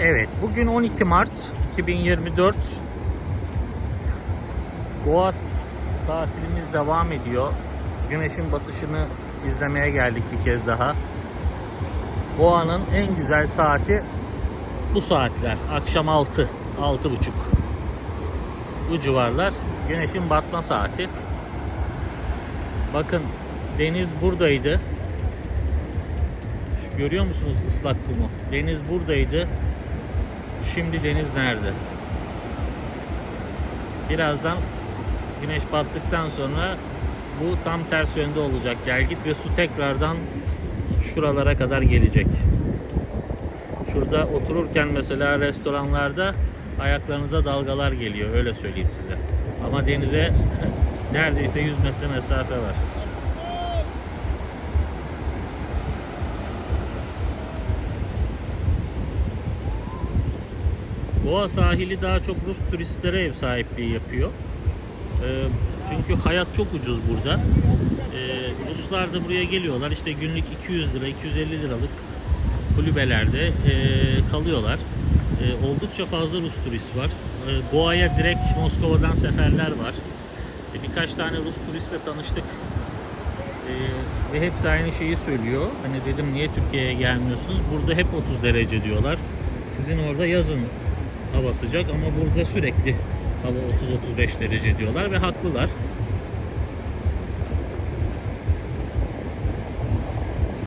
Evet, bugün 12 Mart 2024. Goa tatilimiz devam ediyor. Güneşin batışını izlemeye geldik bir kez daha. Goa'nın en güzel saati bu saatler. Akşam 6, 6.30. Bu civarlar güneşin batma saati. Bakın deniz buradaydı. Görüyor musunuz ıslak kumu? Deniz buradaydı. Şimdi deniz nerede? Birazdan güneş battıktan sonra bu tam ters yönde olacak gelgit ve su tekrardan şuralara kadar gelecek. Şurada otururken mesela restoranlarda ayaklarınıza dalgalar geliyor öyle söyleyeyim size. Ama denize neredeyse 100 metre mesafe var. Goa sahili daha çok Rus turistlere ev sahipliği yapıyor. Ee, çünkü hayat çok ucuz burada. Ee, Ruslar da buraya geliyorlar. İşte günlük 200 lira, 250 liralık kulübelerde e, kalıyorlar. E, oldukça fazla Rus turist var. E, Goa'ya direkt Moskova'dan seferler var. E, birkaç tane Rus turistle tanıştık. Ve hepsi aynı şeyi söylüyor. Hani dedim niye Türkiye'ye gelmiyorsunuz? Burada hep 30 derece diyorlar. Sizin orada yazın hava sıcak ama burada sürekli hava 30-35 derece diyorlar ve haklılar.